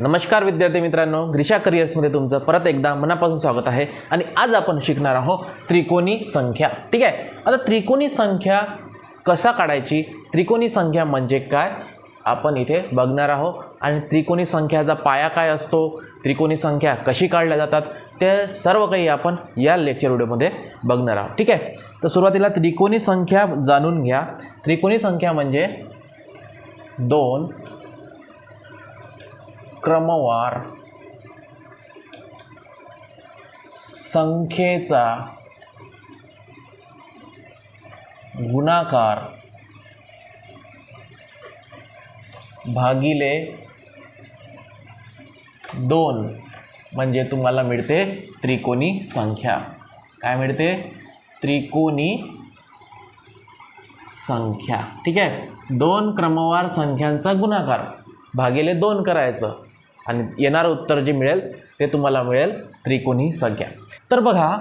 नमस्कार विद्यार्थी मित्रांनो ग्रिशा करिअर्समध्ये तुमचं परत एकदा मनापासून स्वागत आहे. आणि आज आपण शिकणार आहोत त्रिकोणी संख्या. ठीक आहे? आता त्रिकोणी संख्या कसा काढायची? त्रिकोणी संख्या म्हणजे काय? आपण इथे बघणार आहोत. आणि त्रिकोणी संख्याचा पाया काय असतो? त्रिकोणी संख्या कशी काढल्या जातात? ते सर्व काही आपण या लेक्चर व्हिडिओमध्ये बघणार आहोत. ठीक आहे? तर सुरुवातीला त्रिकोणी संख्या जाणून घ्या. त्रिकोणी संख्या म्हणजे दोन क्रमवार संख्येचा गुणाकार भागिले दोन म्हणजे तुम्हाला मिळते त्रिकोणी संख्या. काय मिळते? त्रिकोणी संख्या. ठीक आहे? दोन क्रमवार संख्यांचा गुणाकार. भागिले दोन करायचं. आणि येणारं उत्तर जे मिळेल ते तुम्हाला मिळेल त्रिकोणी संख्या. तर बघा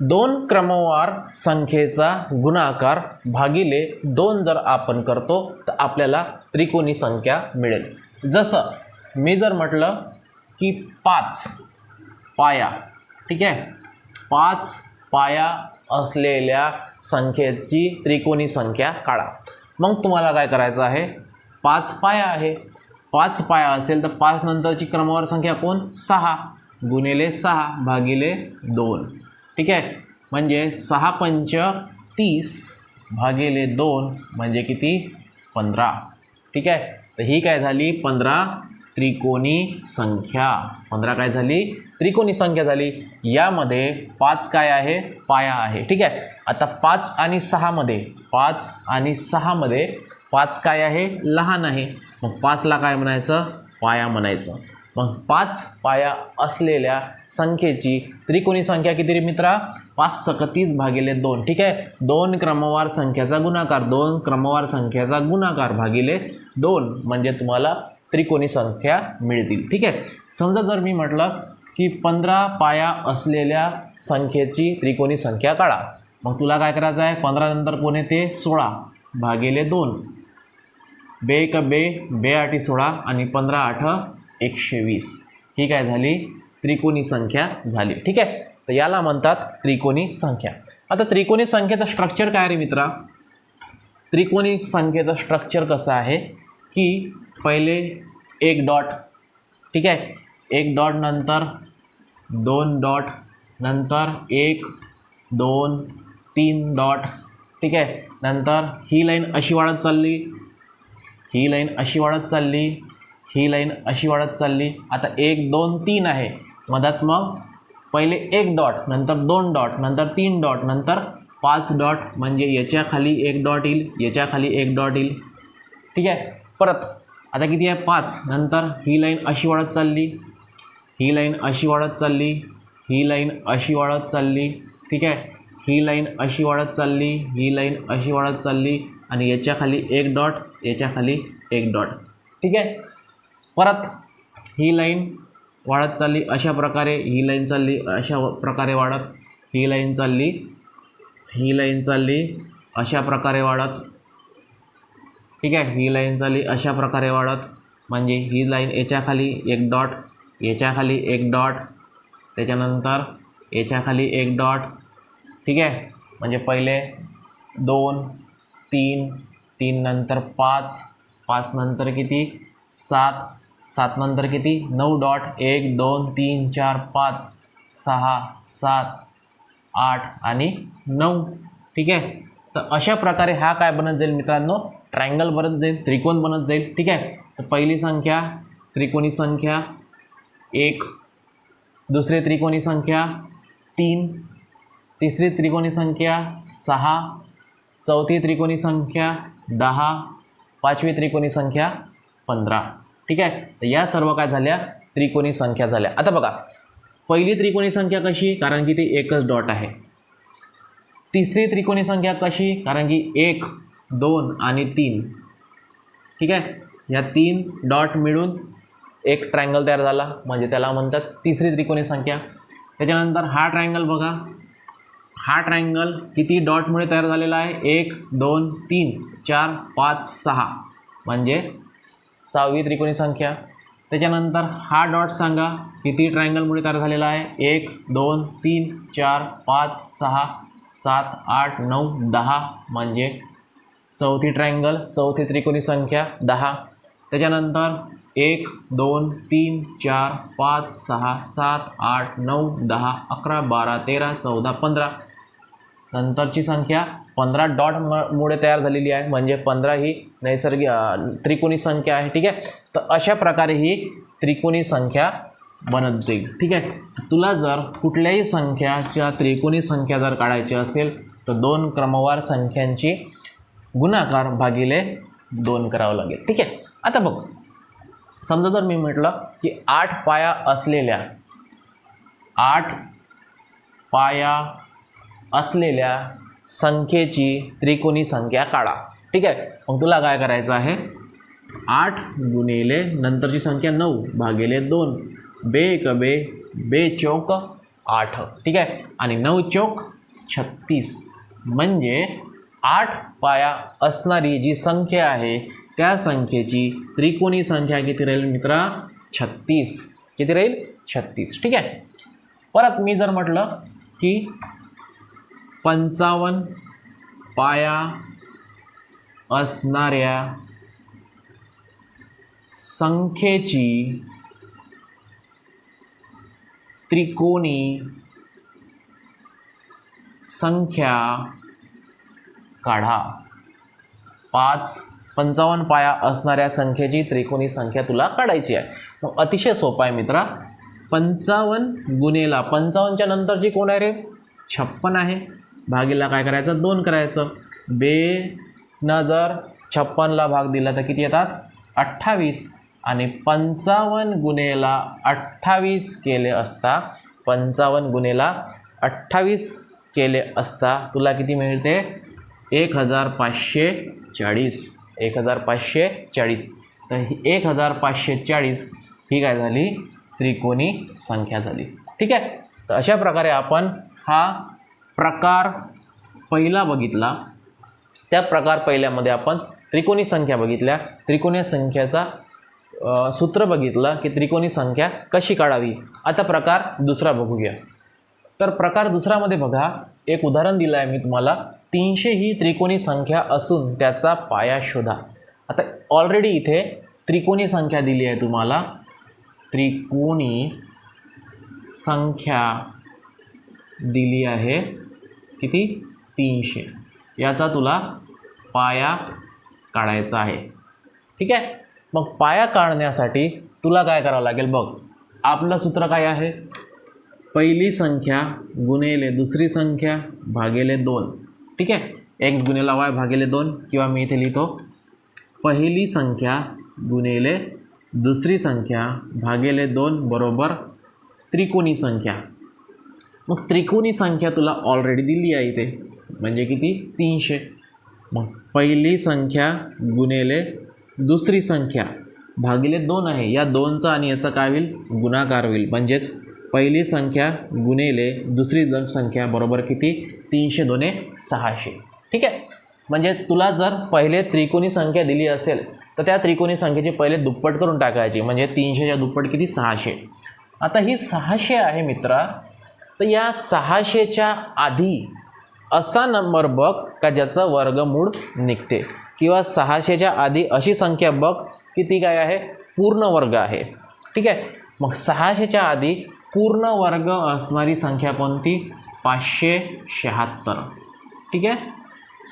दोन क्रमवार संख्येचा गुणाकार भागिले दोन जर आपण करतो तर आपल्याला त्रिकोणी संख्या मिळेल. जसं मी जर म्हटलं की पाच पाया ठीक आहे? पाच पाया असलेल्या संख्येची त्रिकोणी संख्या काढा. मग तुम्हाला काय करायचं आहे? पाच पाया आहे. पाच पाया असेल तर पाच नंतरची क्रमवार संख्या कोण? सहा. गुणिले सहा भागिले दोन. ठीक आहे? म्हणजे सहा पंच तीस भागिले दोन म्हणजे किती? पंधरा. ठीक आहे? तर ही काय झाली? पंधरा त्रिकोणी संख्या. पंधरा काय झाली? त्रिकोणी संख्या झाली. यामध्ये पाच काय आहे? पाया आहे. ठीक आहे? आता पाच आणि सहामध्ये पाच आणि सहामध्ये पाच काय आहे? लहान आहे. मग पाचला काय म्हणायचं? पाया म्हणायचं. मग पाच पाया असलेल्या संख्येची त्रिकोणी संख्या किती रे मित्रा? पाच सकतीस भागिले दोन. ठीक आहे? दोन क्रमवार संख्याचा गुणाकार दोन क्रमवार संख्याचा गुणाकार भागिले दोन म्हणजे तुम्हाला त्रिकोणी संख्या मिळतील. ठीक आहे? समजा जर मी म्हटलं की पंधरा पाया असलेल्या संख्येची त्रिकोणी संख्या काढा. मग तुला काय करायचं आहे पंधरा नंतर कोण ते सोळा भागिले दोन. बे एक बे बे आठी सोळा आणि पंधरा आठ एकशे वीस. ही काय झाली? त्रिकोणी संख्या झाली. ठीक आहे? तर याला म्हणतात त्रिकोणी संख्या. आता त्रिकोणी संख्येचं स्ट्रक्चर काय रे मित्रा? त्रिकोणी संख्येचं स्ट्रक्चर कसं आहे? की पहिले एक डॉट ठीक आहे? एक डॉट नंतर दोन डॉट नंतर एक दोन तीन डॉट ठीक आहे? नंतर ही लाईन अशी वाढत चालली. ही लाईन अशी वाढत चालली ही लाईन अशी वाढत चालली. आता एक दोन तीन आहे. मधात मग पहिले एक डॉट नंतर दोन डॉट नंतर तीन डॉट नंतर पाच डॉट म्हणजे याच्याखाली एक डॉट येईल याच्याखाली एक डॉट येईल. ठीक आहे? परत. आता किती आहे? पाच. नंतर ही लाईन अशी वाढत चालली. ही लाईन अशी वाढत चालली. ही लाईन अशी वाढत चालली. ठीक आहे? ही लाईन अशी वाढत चालली. ही लाईन अशी वाढत चालली. आणि याच्याखाली एक डॉट याच्याखाली एक डॉट. ठीक आहे? परत ही लाईन वाढत चालली अशा प्रकारे ही लाईन चालली अशा प्रकारे वाढत ही लाईन चालली ही लाईन चालली अशा प्रकारे वाढत. ठीक आहे? ही लाईन चालली अशा प्रकारे वाढत. म्हणजे ही लाईन याच्याखाली एक डॉट याच्याखाली एक डॉट. त्याच्यानंतर याच्याखाली एक डॉट. ठीक आहे? म्हणजे पहिले दोन तीन तीन नंतर पाच पाच नंतर किती? सात सात नंतर किती? नऊ डॉट एक दोन तीन चार पाच सहा सात आठ आणि नऊ. ठीक आहे? तर अशा प्रकारे हा काय बनत जाईल मित्रांनो? ट्रायंगल बनत जाईल त्रिकोण बनत जाईल. ठीक आहे? तर पहिली संख्या त्रिकोणी संख्या एक. दुसरी त्रिकोणी संख्या तीन. तिसरी त्रिकोणी संख्या सहा. चौथी त्रिकोणी संख्या दहा पाचवी त्रिकोणी संख्या पंधरा. ठीक आहे? तर या सर्व काय झाल्या? त्रिकोणी संख्या झाल्या. आता बघा पहिली त्रिकोणी संख्या कशी? कारण की ती एकच डॉट आहे. तिसरी त्रिकोणी संख्या कशी? कारण की एक दोन आणि तीन. ठीक आहे? या तीन डॉट मिळून एक ट्रायंगल तयार झाला. म्हणजे त्याला म्हणतात तिसरी त्रिकोणी संख्या. त्याच्यानंतर हा ट्रायंगल बघा. हा ट्रायंगल किती डॉटमुळे तयार झालेला आहे? एक दोन तीन चार पाच सहा. म्हणजे सहावी त्रिकोणी संख्या. त्याच्यानंतर हा डॉट सांगा किती ट्रायंगलमुळे तयार झालेला आहे? एक दोन तीन चार पाच सहा सात आठ नऊ दहा. म्हणजे चौथी ट्रायंगल चौथी त्रिकोणी संख्या दहा. त्याच्यानंतर एक दोन तीन चार पाच सहा सात आठ नऊ दहा अकरा बारा तेरा चौदा पंधरा. नंतरची संख्या पंधरा डॉट म मुळे तयार झालेली आहे. म्हणजे पंधरा ही नैसर्गिक त्रिकोणी संख्या आहे ठीक आहे? तर अशा प्रकारे ही त्रिकोणी संख्या बनत जाईल ठीक आहे? तुला जर कुठल्याही संख्याच्या त्रिकोणी संख्या जर काढायची असेल तर दोन क्रमवार संख्यांची गुणाकार भागिले दोन करावं लागेल ठीक आहे? आता बघ. समजा जर मी म्हटलं की आठ पाया असलेल्या आठ पाया असलेल्या संख्येची त्रिकोणी संख्या काढा. ठीक आहे? मग तुला काय करायचं आहे? आठ गुणिले नंतरची संख्या नऊ भागिले दोन. बे एक बे बे चौक आठ. ठीक आहे? आणि नऊ चौक छत्तीस. म्हणजे आठ पाया असणारी जी संख्या आहे त्या संख्येची त्रिकोणी संख्या किती राहील मित्रा? छत्तीस. किती राहील? छत्तीस. ठीक आहे? परत मी जर म्हटलं की पंचावन्न पाया असणाऱ्या संख्येची त्रिकोणी संख्या काढा. पाच पंचावन्न पाया असणाऱ्या संख्येची त्रिकोणी संख्या तुला काढायची आहे. मग अतिशय सोपा आहे मित्रा. पंचावन्न गुणेला पंचावन्नच्या नंतरची कोण आहे रे? छप्पन आहे. भागीला काय करायचं? दोन करायचं. बे न जर छप्पनला भाग दिला तर किती येतात? अठ्ठावीस. आणि पंचावन्न गुन्हेला अठ्ठावीस केले असता पंचावन्न गुन्हेला अठ्ठावीस केले असता तुला किती मिळते? एक हजार पाचशे चाळीस एक हजार पाचशे चाळीस तर ही एक हजार पाचशे चाळीस ही काय झाली? त्रिकोणी संख्या झाली. ठीक आहे? तर अशा प्रकारे आपण हा प्रकार पहिला बघितला. त्या प्रकार पहिल्यामध्ये आपण त्रिकोणी संख्या बघितल्या. त्रिकोणी संख्याचा सूत्र बघितलं की त्रिकोणी संख्या कशी काढावी? आता प्रकार दुसरा बघूया. तर प्रकार दुसरामध्ये बघा. एक उदाहरण दिलं आहे मी तुम्हाला. तीनशे ही त्रिकोणी संख्या असून त्याचा पाया शोधा. आता ऑलरेडी इथे त्रिकोणी संख्या दिली आहे तुम्हाला. त्रिकोणी संख्या दिली आहे. किती? तीनशे. याचा तुला पाया काढायचा आहे. ठीक आहे? मग पाया काढण्यासाठी तुला काय करावं लागेल बघ. आपलं सूत्र काय आहे? पहिली संख्या गुणेले दुसरी संख्या भागेले दोन. ठीक आहे? एक्स गुणेला वाय भागेले दोन किंवा मी इथे लिहितो. पहिली संख्या गुणेले दुसरी संख्या भागेले दोन बरोबर त्रिकोणी संख्या. मग त्रिकोणी संख्या तुला ऑलरेडी दिली आहे इथे. म्हणजे किती? तीनशे. मग पहिली संख्या गुणेले दुसरी संख्या भागिले दोन आहे. या दोनचा आणि याचा काय होईल? गुणाकार होईल. म्हणजेच पहिली संख्या गुणेले दुसरी दोन संख्या बरोबर किती? तीनशे दोने सहाशे. ठीक आहे? म्हणजे तुला जर पहिले त्रिकोणी संख्या दिली असेल तर त्या त्रिकोणी संख्येची पहिले दुप्पट करून टाकायची. म्हणजे तीनशेच्या दुप्पट किती? सहाशे. आता ही सहाशे आहे मित्रा. तर या सहाशेच्या आधी असा नंबर बघ का ज्याचं वर्गमूळ निघते. किंवा सहाशेच्या आधी अशी संख्या बघ की ती काय आहे? पूर्ण वर्ग आहे. ठीक आहे? मग सहाशेच्या आधी पूर्ण वर्ग असणारी संख्या कोणती? पाचशे शहात्तर. ठीक आहे?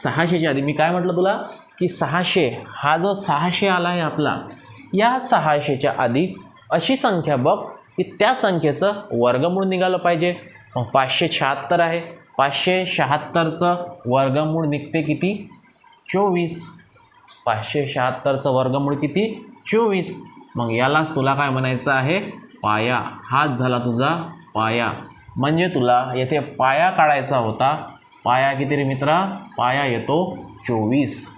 सहाशेच्या आधी. मी काय म्हटलं तुला? की सहाशे हा जो सहाशे आला आहे आपला या सहाशेच्या आधी अशी संख्या बघ की त्या संख्येचं वर्गमूळ निघालं पाहिजे. पाचशे शहात्तर आहे. पाचशे शहात्तरचं वर्गमूळ निघते किती? चोवीस. पाचशे शहात्तरचं वर्गमूळ किती? चोवीस. मग यालाच तुला काय म्हणायचं आहे? पाया. हाच झाला तुझा पाया. म्हणजे तुला येथे पाया काढायचा होता. पाया किती रे मित्रा? पाया येतो चोवीस.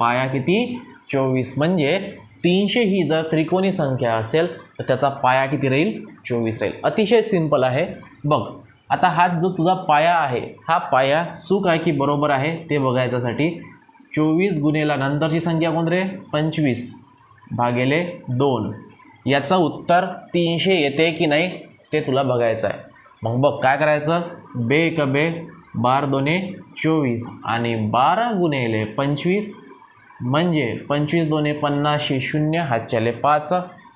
पाया किती? चोवीस. म्हणजे तीनशे ही जर त्रिकोणी संख्या असेल तर त्याचा पाया किती राहील? चोवीस राहील. अतिशय सिंपल आहे. बघ आता हा जो तुझा पाया आहे हा पाया चूक आहे की बरोबर आहे ते बघायच्यासाठी चोवीस गुन्हेला नंतरची संख्या कोण रे? पंचवीस. भागेले दोन. याचं उत्तर तीनशे येते की नाही ते तुला बघायचं आहे. मग बघ काय करायचं? बे एक बे बार दोने चोवीस. आणि बारा गुन्हेले पंचवीस म्हणजे पंचवीस दोने पन्नासशे शून्य हातच्याले पाच.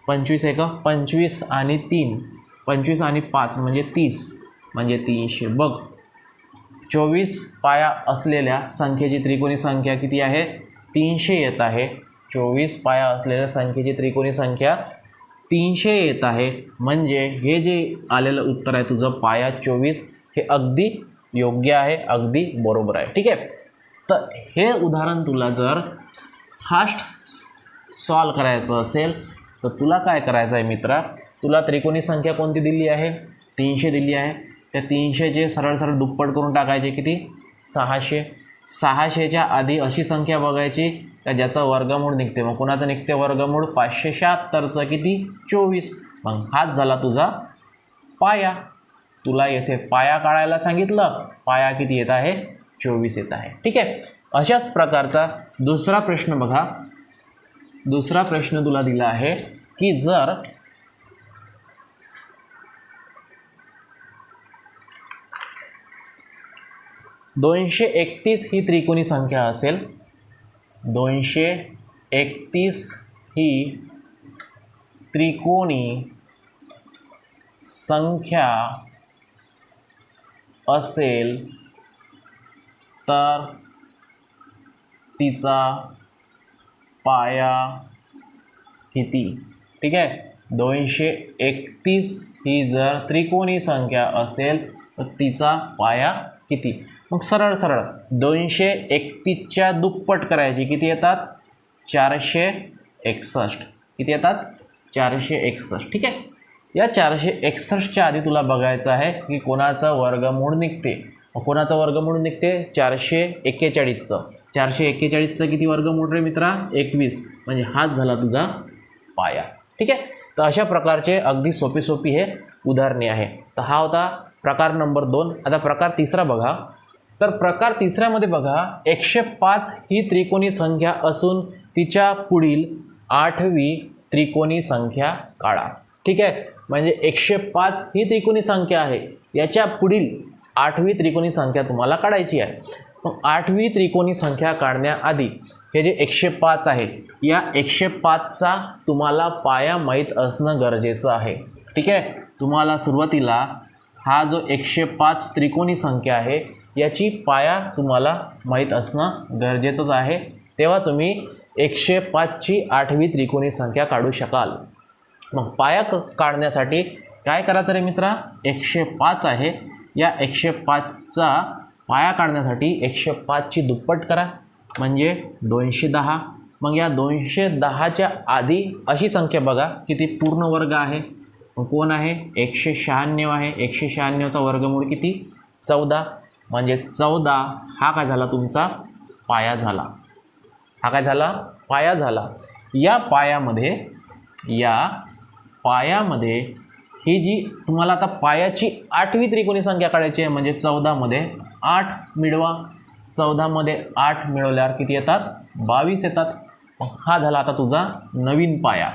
पंचवीस एक पंचवीस आणि तीन. पंचवीस आणि पाच म्हणजे तीस म्हणजे तीनशे. बघ चोवीस पाया असलेल्या संख्येची त्रिकोणी संख्या किती आहे? तीनशे येत आहे. चोवीस पाया असलेल्या संख्येची त्रिकोणी संख्या तीनशे येत आहे. म्हणजे हे जे आलेलं उत्तर आहे तुझं पाया चोवीस हे अगदी योग्य आहे अगदी बरोबर आहे. ठीक आहे? तर हे उदाहरण तुला जर फास्ट सॉल्व करायचं असेल तर तुला काय करायचं आहे मित्रा? तुला त्रिकोणी संख्या कोणती दिली आहे? तीनशे दिली आहे. त्या तीनशेचे सरळ सरळ दुप्पट करून टाकायचे किती? सहाशे. सहाशेच्या आधी अशी संख्या बघायची का ज्याचं वर्गमूळ निघते? मग कोणाचं निघते वर्गमूळ? पाचशे शहात्तरचं किती? चोवीस. मग हाच झाला तुझा पाया. तुला येथे पाया काढायला सांगितलं. पाया किती येत आहे? चोवीस येत आहे. ठीक आहे? अशाच प्रकारचा दुसरा प्रश्न बघा. दुसरा प्रश्न तुला दिला आहे की जर दोनशे एकतीस ही त्रिकोणी संख्या असेल. दोनशे एकतीस ही त्रिकोणी संख्या असेल तर तिचा पाया किती? ठीक आहे. दोनशे एकतीस ही जर त्रिकोणी संख्या असेल तर तिचा पाया किती? मग सरळ सरळ. दोनशे एकतीसच्या दुप्पट करायची. किती येतात? चारशे एकसष्ट. किती येतात? चारशे एकसष्ट. ठीक आहे? या चारशे एकसष्टच्या आधी तुला बघायचं आहे की कोणाचं वर्गमूळ निघते. कोणाचा कोणाचं वर्गमूळ निघते? चारशे एक्केचाळीसचं. चारशे एक्केचाळीसचं किती वर्गमूळ रे मित्रा? एकवीस. म्हणजे हाच झाला तुझा पाया. ठीक आहे? तर अशा प्रकारचे अगदी सोपी सोपी हे उदाहरणे आहे. तर हा होता प्रकार नंबर दोन. आता प्रकार तिसरा बघा. तर प्रकार तिसऱ्यामध्ये बघा एकशे पाच ही त्रिकोणी संख्या असून तिच्या पुढील आठवी त्रिकोणी संख्या काढा. ठीक आहे? म्हणजे एकशे पाच ही त्रिकोणी संख्या आहे. याच्या पुढील आठवी त्रिकोणी संख्या तुम्हाला काढायची आहे. मग आठवी त्रिकोणी संख्या काढण्याआधी हे जे एकशे पाच आहे या एकशे पाचचा तुम्हाला पाया माहीत असणं गरजेचं आहे. ठीक आहे? तुम्हाला सुरुवातीला हा जो एकशे पाच त्रिकोणी संख्या आहे याची पाया तुम्हाला माहीत असणं गरजेचंच आहे. तेव्हा तुम्ही एकशे पाचची आठवी त्रिकोणी संख्या काढू शकाल. मग पाया क काढण्यासाठी काय करा तरी मित्रा? एकशे पाच आहे. या एकशे पाचचा पाया काढण्यासाठी एकशे पाचची दुप्पट करा. म्हणजे दोनशे दहा. मग या दोनशे दहाच्या आधी अशी संख्या बघा की ती पूर्ण वर्ग आहे. कोण आहे? एकशे शहाण्णव आहे. एकशे शहाण्णवचा वर्गमूळ किती? चौदा. म्हणजे चौदा हा काय झाला तुमचा? पाया झाला. हा काय झाला? पाया झाला. या पायामध्ये या पायामध्ये ही जी तुम्हाला आता पायाची आठवी त्रिकोणी संख्या काढायची आहे म्हणजे चौदामध्ये आठ मिळवा. चौदामध्ये आठ मिळवल्यावर किती येतात? बावीस येतात. हा झाला आता तुझा नवीन पाया.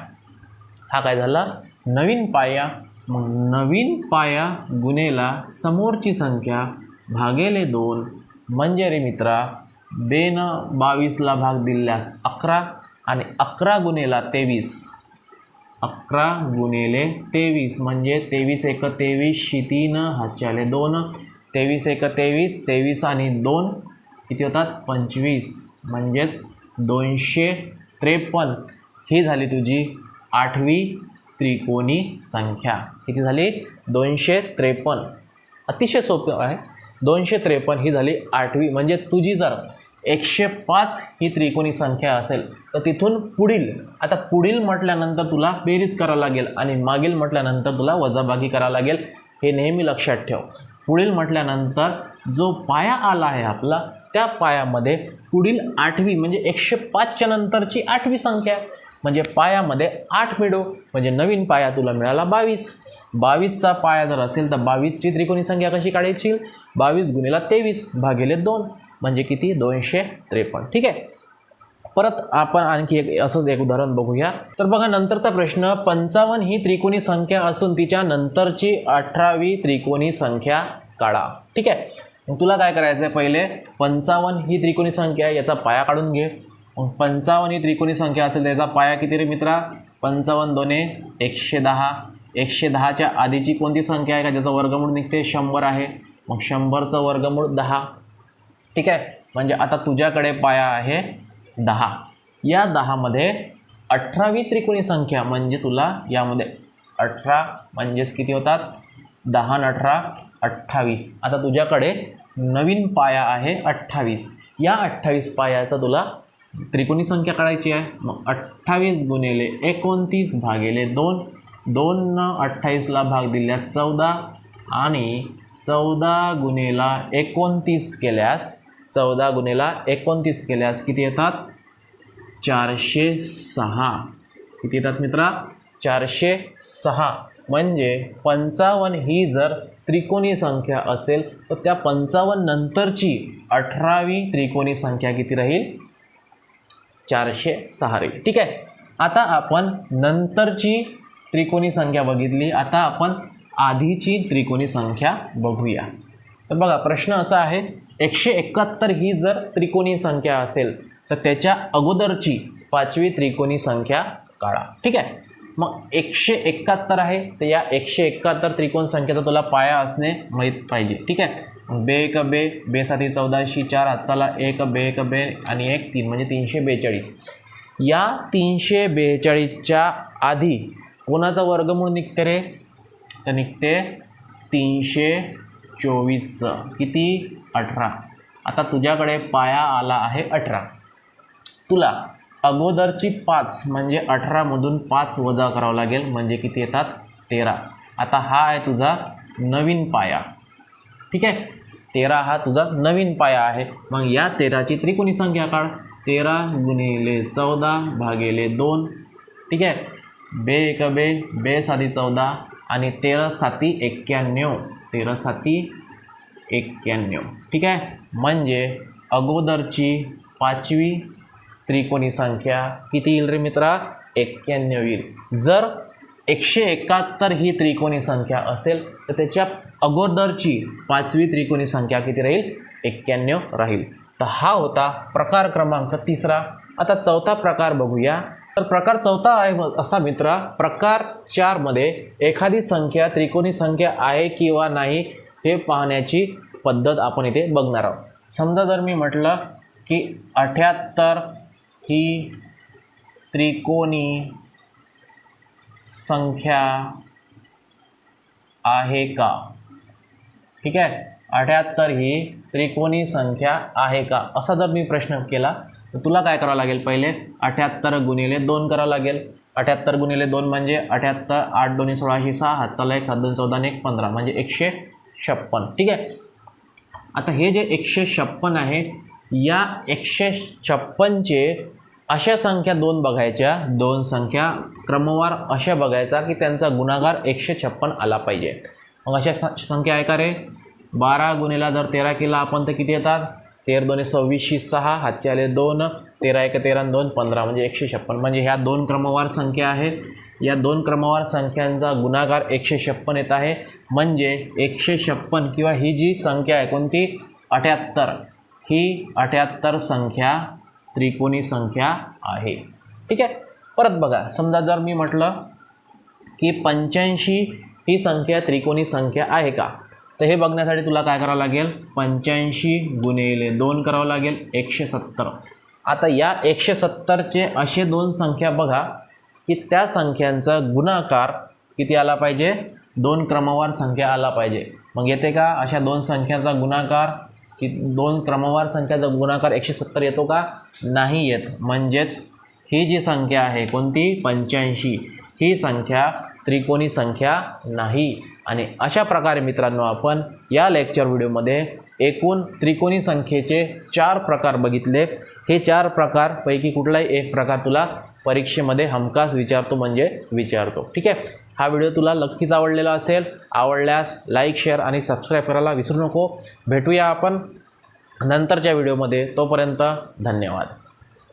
हा काय झाला? नवीन पाया. मग नवीन पाया गुन्हेला समोरची संख्या भागेले दोन. म्हणजे रे मित्रा बेनं बावीसला भाग दिल्यास अकरा आणि अकरा गुन्हेला तेवीस. अकरा गुणेले तेवीस म्हणजे तेवीस एक तेवीस तीन हातच्याले दोन. तेवीस एक तेवीस तेवीस आणि दोन किती होतात? पंचवीस. म्हणजेच दोनशे त्रेपन्न. ही झाली तुझी आठवी त्रिकोणी संख्या. किती झाली? दोनशे त्रेपन्न. अतिशय सोपं आहे. दोनशे त्रेपन्न ही झाली आठवी. म्हणजे तुझी जर एकशे पाच ही त्रिकोणी संख्या असेल तर तिथून पुढील आता पुढील म्हटल्यानंतर तुला बेरीज करावं लागेल आणि मागील म्हटल्यानंतर तुला वजाबागी करावं लागेल. हे नेहमी लक्षात ठेव. पुढील म्हटल्यानंतर जो पाया आला आहे आपला त्या पायामध्ये पुढील आठवी म्हणजे एकशे पाचच्या नंतरची आठवी संख्या. म्हणजे पायामध्ये आठ मिळो म्हणजे नवीन पाया तुला मिळाला बावीस. बावीसचा पाया जर असेल तर बावीसची त्रिकोणी संख्या कशी काढायची? बावीस गुणिला तेवीस भागिले दोन म्हणजे किती? दोनशे त्रेपन्न. ठीक आहे? परत आपण आणखी एक असंच एक उदाहरण बघूया. तर बघा नंतरचा प्रश्न पंचावन्न ही त्रिकोणी संख्या असून तिच्या नंतरची अठरावी त्रिकोणी संख्या काढा. ठीक आहे? तुला काय करायचं आहे पहिले? पंचावन्न ही त्रिकोणी संख्या आहे याचा पाया काढून घे. पंचावन्न ही त्रिकोणी संख्या असेल त्याचा पाया किती रे मित्रा? पंचावन्न दोने एकशे दहा. एकशे दहाच्या आधीची कोणती संख्या आहे का ज्याचं वर्गमूळ निघते शंभर आहे? मग शंभरचं वर्गमूळ दहा. ठीक आहे? म्हणजे आता तुझ्याकडे पाया आहे दहा. या दहामध्ये अठरावी त्रिकोणी संख्या म्हणजे तुला यामध्ये अठरा म्हणजेच किती होतात? दहा न अठरा अठ्ठावीस. आता तुझ्याकडे नवीन पाया आहे अठ्ठावीस. या अठ्ठावीस पायाचा तुला त्रिकोणी संख्या काढायची आहे. मग अठ्ठावीस गुणिले एकोणतीस भागिले दोन. दोन अठ्ठावीसला भाग दिल्यास चौदा. आणि चौदा गुणेला एकोणतीस केल्यास चौदा गुणेला एकोणतीस केल्यास किती येतात? चारशे सहा. किती येतात मित्रा? चारशे सहा. म्हणजे पंचावन्न ही जर त्रिकोणी संख्या असेल तर त्या पंचावन्न नंतरची अठरावी त्रिकोणी संख्या किती राहील? चारशे सहा रे ठीक आहे? आता आपण नंतरची त्रिकोणी संख्या बघितली. आता आपण आधीची त्रिकोणी संख्या बघूया. तर बघा प्रश्न असा आहे एकशे एकाहत्तर ही जर त्रिकोणी संख्या असेल तर त्याच्या अगोदरची पाचवी त्रिकोणी संख्या काढा. ठीक आहे? मग एकशे एकाहत्तर आहे तर या एकशे एकाहत्तर त्रिकोण संख्येचा तुला पाया असणे माहीत पाहिजे. ठीक आहे? बे एक बे बे चौदाशी चौदाशे चार हाताला एक बे एक बे आणि एक तीन म्हणजे तीनशे बेचाळीस. या तीनशे बेचाळीसच्या आधी कोणाचा वर्गमूळ निघते रे? तर निघते तीनशे चोवीसचं. किती? अठरा. आता तुझ्याकडे पाया आला आहे अठरा. तुला अगोदरची पाच म्हणजे अठरामधून पाच वजा करावं लागेल म्हणजे किती येतात? तेरा. आता हा आहे तुझा नवीन पाया. ठीक आहे? तेरा हा तुझा नवीन पाया आहे. मग या तेराची त्रिकोणी संख्या काढ. तेरा गुणिले चौदा भागिले दोन. ठीक आहे? बे एक बे बे साधी चौदा आणि तेरा साती एक्क्याण्णव तेरा साती एक्क्याण्णव ठीक आहे? म्हणजे अगोदरची पाचवी त्रिकोणी संख्या किती येईल रे मित्रा? एक्क्याण्णव येईल. जर एकशे एकाहत्तर ही त्रिकोणी संख्या असेल तर त्याच्या अगोदरची पाचवी त्रिकोणी संख्या किती राहील? एक्क्याण्णव राहील. तर हा होता प्रकार क्रमांक तिसरा. आता चौथा प्रकार बघूया. तर प्रकार चौथा आहे मग असा मित्रा प्रकार चारमध्ये एखादी संख्या त्रिकोणी संख्या आहे किंवा नाही हे पाहण्याची पद्धत आपण इथे बघणार आहोत. समजा जर मी म्हटलं की अठ्याहत्तर ही त्रिकोणी संख्या आहे का? ठीक आहे? अठ्याहत्तर ही त्रिकोणी संख्या आहे का? असा जर मी प्रश्न केला तर तुला काय करावं लागेल पहिले? अठ्याहत्तर गुणिले दोन करावं लागेल. अठ्याहत्तर गुणिले दोन म्हणजे अठ्याहत्तर आठ दोन्ही सोळाशे सहा हातचाला एक सात दोन चौदा आणि एक पंधरा म्हणजे एकशे छप्पन. ठीक आहे? आता हे जे एकशे छप्पन आहे या एकशे छप्पनचे अशा संख्या दोन बघायच्या. दोन संख्या क्रमवार अशा बघायचा की त्यांचा गुणाकार एकशे छप्पन आला पाहिजे. मग अशा संख्या आहे का रे? बारा गुन्हेला जर तेरा केला आपण तर किती येतात? तेर दोन सव्वीसशे सहा हातचे आले दोन तेरा एक तेरा दोन पंधरा म्हणजे एकशे छप्पन. म्हणजे ह्या दोन क्रमवार संख्या आहेत. या दोन क्रमवार संख्यांचा गुणाकार एकशे छप्पन येत आहे. म्हणजे एकशे छप्पन किंवा ही जी संख्या आहे कोणती? अठ्याहत्तर. ही अठ्याहत्तर संख्या त्रिकोणी संख्या आहे. ठीक आहे? परत बघा. समजा जर मी म्हटलं की पंच्याऐंशी ही संख्या त्रिकोणी संख्या आहे का? तर हे बघण्यासाठी तुला काय करावं लागेल? पंच्याऐंशी गुणिले दोन करावं लागेल. एकशे सत्तर. आता या एकशे सत्तरचे असे दोन संख्या बघा की त्या संख्यांचा गुणाकार किती आला पाहिजे? दोन क्रमवार संख्या आला पाहिजे. मग येते का? अशा दोन संख्यांचा गुणाकार की दोन क्रमवार संख्याचा गुणाकार एकशे सत्तर येतो का? नाही येत. म्हणजेच ही जी संख्या आहे कोणती? पंच्याऐंशी. ही संख्या त्रिकोणी संख्या नाही. आणि अशा प्रकारे मित्रांनो आपण या लेक्चर व्हिडिओमध्ये एकूण त्रिकोणी संख्येचे चार प्रकार बघितले. हे चार प्रकारपैकी कुठलाही एक प्रकार तुला परीक्षेमध्ये हमखास विचारतो म्हणजे विचारतो. ठीक आहे? हा व्हिडिओ तुला नक्कीच आवडलेला असेल आवडल्यास लाईक शेअर आणि सबस्क्राईब करायला विसरू नको. भेटूया आपण नंतरच्या व्हिडिओमध्ये. तोपर्यंत धन्यवाद.